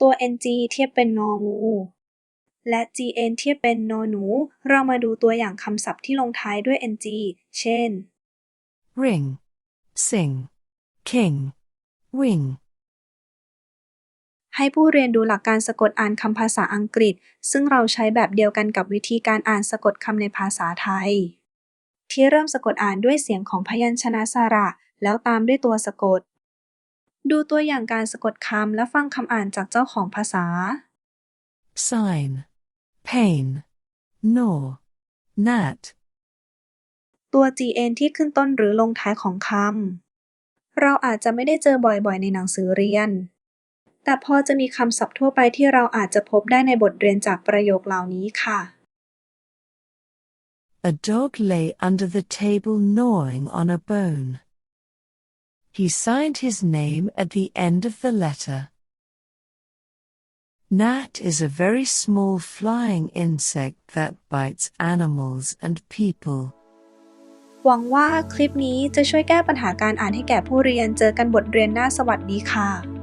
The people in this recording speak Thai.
ตัว ng เทียบเป็นงองู และ gn เทียบเป็นนอหนู เรามาดูตัวอย่างคำศัพท์ที่ลงท้ายด้วย ng เช่น ring, sing, king, wing. ให้ผู้เรียนดูหลักการสะกดอ่านคำภาษาอังกฤษ ซึ่งเราใช้แบบเดียวกันกับวิธีการอ่านสะกดคำในภาษาไทย ที่เริ่มสะกดอ่านด้วยเสียงของพยัญชนะสระ แล้วตามด้วยตัวสะกด ดูตัวอย่างการสะกดคำและฟังคำอ่านจากเจ้าของภาษา sign, pain, gnaw, gnat, ตัว gn ที่ขึ้นต้นหรือลงท้ายของคำ เราอาจจะไม่ได้เจอบ่อยๆ ในหนังสือเรียน แต่พอจะมีคำศัพท์ทั่วไปที่เราอาจจะพบได้ในบทเรียนจากประโยคเหล่านี้ค่ะ a dog lay under the table gnawing on a bone. He signed his name at the end of the letter. Gnat is a very small flying insect that bites animals and people. หวังว่าคลิปนี้จะช่วยแก้ปัญหาการอ่านให้แก่ผู้เรียนเจอกันบทเรียนหน้าสวัสดีค่ะ